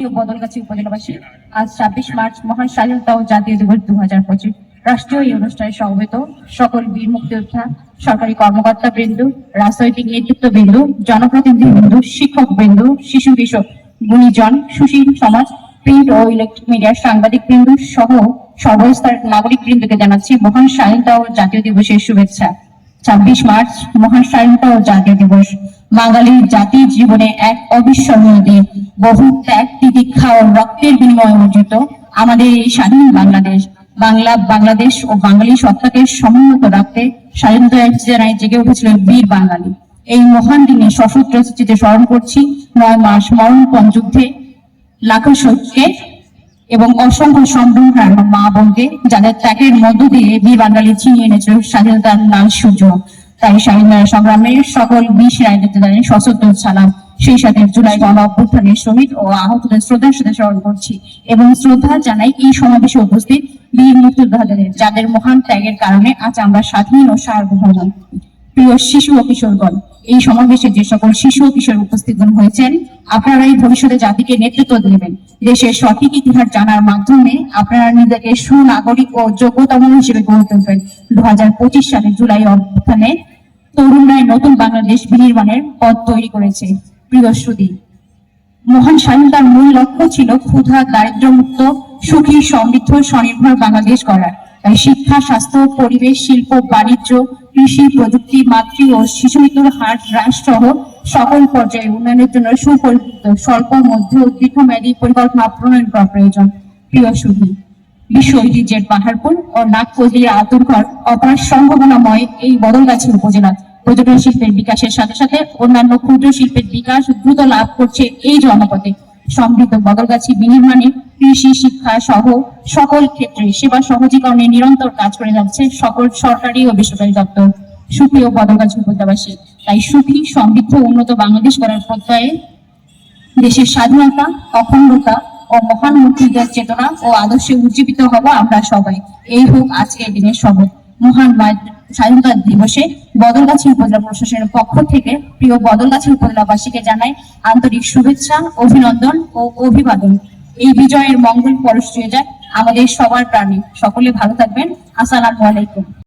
বদলগাছি উপজেলাবাসী, আজ ছাব্বিশ মার্চ মহান স্বাধীনতা ও জাতীয় দিবস দু হাজার পঁচিশ। রাষ্ট্রীয় এই অনুষ্ঠানে সমবেত সকল বীর মুক্তিযোদ্ধা, সরকারি কর্মকর্তা বৃন্দ, রাজনৈতিক নেতৃত্ব বৃন্দ, জনপ্রতিনিধি বৃন্দ, শিক্ষক বৃন্দ, শিশু গুণীজন, সুশীল সমাজ, প্রিন্ট ও ইলেকট্রিক সাংবাদিক বৃন্দ সহ সর্বস্তরের নাগরিক বৃন্দকে জানাচ্ছি মহান স্বাধীনতা ও জাতীয় দিবসের শুভেচ্ছা। ছাব্বিশ মার্চ মহান স্বাধীনতা ও জাতীয় দিবস। বাঙালির জাতির জীবনে এক অবিস্মরণীয় দিন। বহু তিতিক্ষা ও রক্তের বিনিময়ে অর্জিত আমাদের এই স্বাধীন বাংলাদেশ, বাংলা, বাংলাদেশ ও বাঙালি সত্তাকে সমুন্নত রাখতে স্বাধীনতা জেগে উঠেছিল বীর বাঙালি। এই মহান দিনে সশস্ত্র চিত্রে স্মরণ করছি, নয় মাস মরণপণ যুদ্ধে লাখো শোককে এবং অসংখ্য সম্ভ্রম হারানো মা বোনকে যাদের ত্যাগের মধ্য দিয়ে বীর বাঙালি ছিনিয়ে এনেছিল স্বাধীনতার লাল সূর্য। তাই স্বাধীনতা সংগ্রামের সকল বিশ রাজনীতিদারের সশস্ত্র সালাম সেই সাথে জুলাই গণ অভ্যুত্থানের শহীদ ও আহতদের শ্রদ্ধার সাথে স্মরণ করছি এবং শ্রদ্ধা জানাই এই সমাবেশে উপস্থিত বীর মুক্তিযোদ্ধাদের, যাদের মহান ত্যাগের কারণে আজ আমরা স্বাধীন ও সার্বভৌম। প্রিয় শিশু ও কিশোরগণ, এই সমাবেশে যে সকল শিশু ও কিশোর উপস্থিতগণ হয়েছেন, আপনারাই ভবিষ্যতে জাতিকে নেতৃত্ব দেবেন। দেশের সঠিক ইতিহাস জানার মাধ্যমে আপনারা নিজেকে সুনাগরিক ও যোগ্যতম হিসেবে গড়ে তুলবেন। দু হাজার পঁচিশ সালে জুলাই অভ্যুত্থানে তরুণরাই নতুন বাংলাদেশ বিনির্মাণের পথ তৈরি করেছে। প্রিয় সুদী মহান স্বাধীনতার মূল লক্ষ্য ছিল ক্ষুধা, দারিদ্র্যমুক্ত, সুখী, সমৃদ্ধ, স্বনির্ভর বাংলাদেশ গড়া তাই শিক্ষা, স্বাস্থ্য, পরিবেশ, শিল্প, বাণিজ্য, কৃষি, প্রযুক্তি, মাতৃ ও শিশু মৃত্যুর হার হ্রাস সহ সকল পর্যায়ে উন্নয়নের জন্য সুপরিচিত, স্বল্প, মধ্য ও দীর্ঘমেয়াদী পরিকল্পনা প্রণয়ন করা প্রয়োজন। প্রিয় বিশ্ব ঐতিহ্যের পাহাড়পুর ও নাগপল্লির আতুরঘর অপার সম্ভাবনাময় এই বদলগাছি উপজেলা পর্যটন শিল্পের বিকাশের সাথে সাথে অন্যান্য ক্ষুদ্র শিল্পের বিকাশ দ্রুত লাভ করছে এই জনপদে। সমৃদ্ধ বদলগাছি বিনির্মাণে কৃষি, শিক্ষা সহ সকল ক্ষেত্রে সেবা সহজীকরণে নিরন্তর কাজ করে যাচ্ছে সকল সরকারি ও বেসরকারি দপ্তর। সুপ্রিয় বদলগাছি উপজেলাবাসী তাই সুখী, সমৃদ্ধ, উন্নত বাংলাদেশ করার প্রত্যয়ে দেশের স্বাধীনতা, অখণ্ডতা ও মহান মুক্তিযুদ্ধের চেতনা ও আদর্শে উজ্জীবিত হব আমরা সবাই। এই হোক আজকের দিনের শপথ মহান মা- স্বাধীনতা দিবসে বদলগাছি উপজেলা প্রশাসনের পক্ষ থেকে প্রিয় বদলগাছি উপজেলাবাসীকে জানাই আন্তরিক শুভেচ্ছা, অভিনন্দন ও অভিবাদন। এই বিজয়ের মঙ্গল পরশ যায় আমাদের সবার প্রাণী। সকলে ভালো থাকবেন। আসসালামু আলাইকুম।